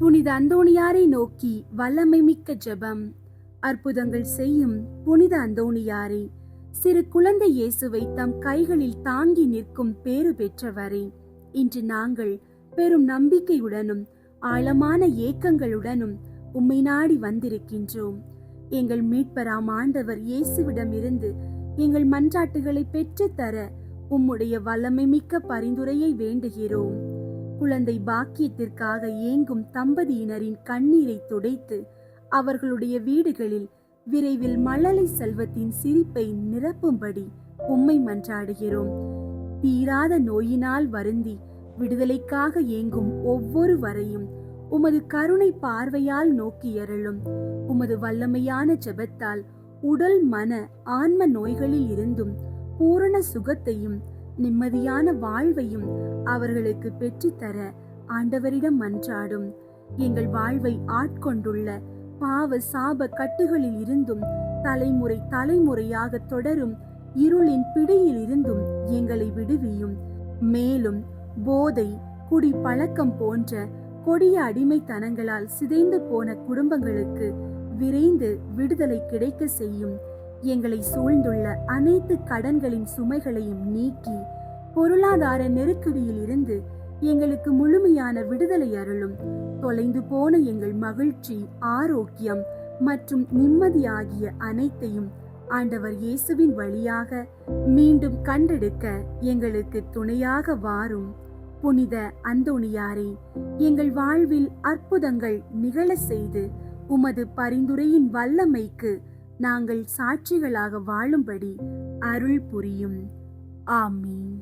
புனித அந்தோணியாரை நோக்கி வல்லமை மிக்க ஜெபம். அற்புதங்கள் செய்யும் புனித அந்தோணியாரே சிறு குழந்தை இயேசுவை தம் கைகளில் தாங்கி நிற்கும் பேறு பெற்றவரே இன்று நாங்கள் பெரும் நம்பிக்கையுடனும் ஆழமான ஏக்கங்களுடனும் உம்மை நாடி வந்திருக்கின்றோம். எங்கள் மீட்பராம் ஆண்டவர் இயேசுவிடமிருந்து எங்கள் மன்றாட்டுகளை பெற்றுத்தர உம்முடைய வல்லமை மிக்க பரிந்துரையை வேண்டுகிறோம். குழந்தை பாக்கியத்திற்காக ஏங்கும் தம்பதியினரின் கண்ணீரை துடைத்து அவர்களுடைய வீடுகளில் விரைவில் மழலை செல்வத்தின் சிரிப்பை நிரப்பும்படி உம்மை மன்றாடுகிறோம். தீராத நோயினால் வருந்தி விடுதலைக்காக ஏங்கும் ஒவ்வொரு வரையும் உமது கருணை பார்வையால் நோக்கி எறலும் உமது வல்லமையான ஜெபத்தால் உடல் மன ஆன்ம நோய்களில் இருந்தும் பூரண சுகத்தையும் நிம்மதியான வாழ்வையும் அவர்களுக்கு பெற்றுத்தர ஆண்டவரிடம் மன்றாடும். எங்கள் வாழ்வை ஆட்கொண்டுள்ள பாவ சாப கட்டுகளில் இருந்தும் தலைமுறை தலைமுறையாக தொடரும் இருளின் பிடியில் இருந்தும் எங்களை விடுவியும். மேலும் போதை குடி பழக்கம் போன்ற கொடிய அடிமைத்தனங்களால் சிதைந்து போன குடும்பங்களுக்கு விரைந்து விடுதலை கிடைக்க செய்யும். எங்களை சூழ்ந்துள்ள அனைத்து கடன்களின் சுமைகளையும் நீக்கி பொருளாதார நெருக்கடியில் இருந்து எங்களுக்கு முழுமையான விடுதலை அருளும். தொலைந்து போன எங்கள் மகிழ்ச்சி ஆரோக்கியம் மற்றும் நிம்மதி ஆகிய அனைத்தையும் ஆண்டவர் இயேசுவின் வழியாக மீண்டும் கண்டெடுக்க எங்களுக்கு துணையாக வாரும். புனித அந்தோணியாரே எங்கள் வாழ்வில் அற்புதங்கள் நிகழ செய்து உமது பரிந்துரையின் வல்லமைக்கு நாங்கள் சாட்சிகளாக வாழும்படி அருள் புரியும். ஆமீன்.